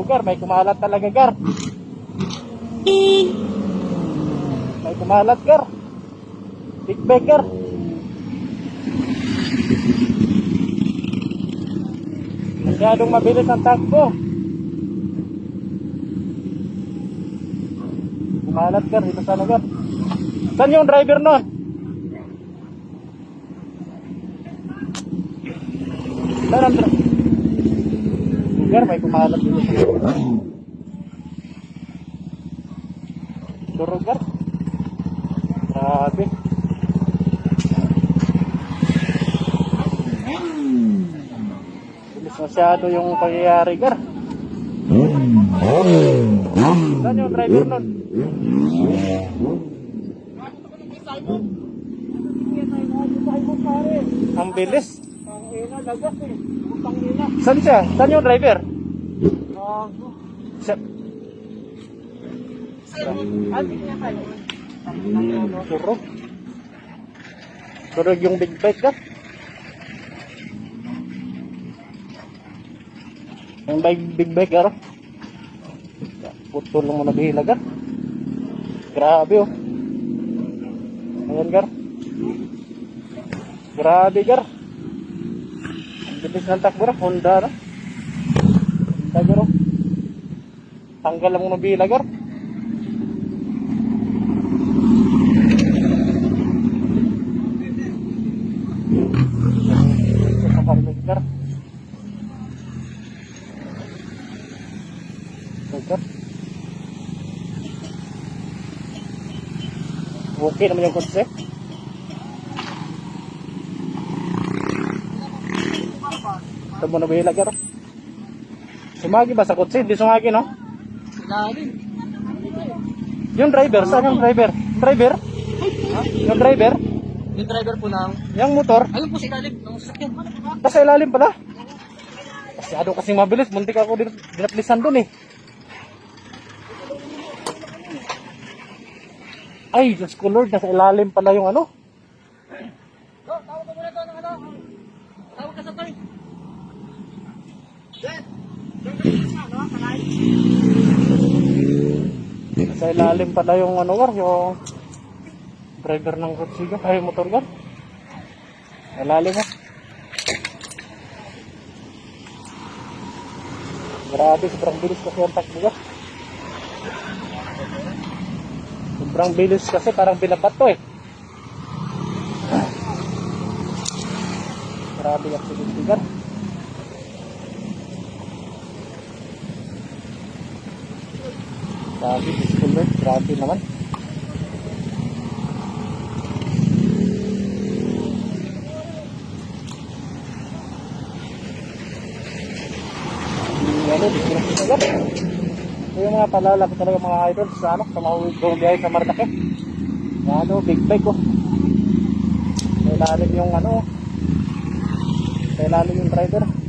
Ito gar, may kumalat talaga gar. May kumalat gar. Big bag gar. Masyadong mabilis ang takbo. Kumalat gar, dito sana gar. Saan yung driver nun? Saan ang driver? Gar, may kumalat dito sa Surugar. Grabe. Bilis masyado yung pangyayari, Gar. Saan yung driver nun? Ang bilis. Saan siya? Saan yung driver? Siya. Turog. Turog yung big bike ka. Yung big, big bike garo. Putol mo na bihila gar. Grabe oh. Ayan gar. Grabe gar. Ang bilis ng takbo ra. Honda na. Honda garo. Tanggal lang mo na bihila gar. Sa karinig gar. Gar. Okay naman yung concept. Ito mo na ba hilag gar? Sumagi ba sa kotse? Hindi sumagi no? Lalim. Yung driver, saan yung driver? Driver? Yung driver? Yung driver po ng... Yung motor? Ayun po si Lalim ng sasakyan. Nasa ilalim pala. Masyado kasing mabilis. Muntik ako din dinaplisan dun eh. Ay, Diyos ko Lord, nasa ilalim pala yung ano. Tawag ka muna to ng ano. Tawag ka sa tayo. Nasa ilalim pala yung ano war, yung driver ng kotse ay motor. Sa Ilalim ah. Grabe, sobrang bilis kasi ang takbo gar. Sobrang bilis kasi parang binabato eh. Grabe yung accident Grabe, peaceful Lord. Grabe naman. Ano, di ko sinagot. Ito yung mga palala ko talaga mga idol sa ano, sa mga bumiyahe sa Maratake. Yung ano, big bike ko. Sa ilalim yung ano, sa ilalim yung driver.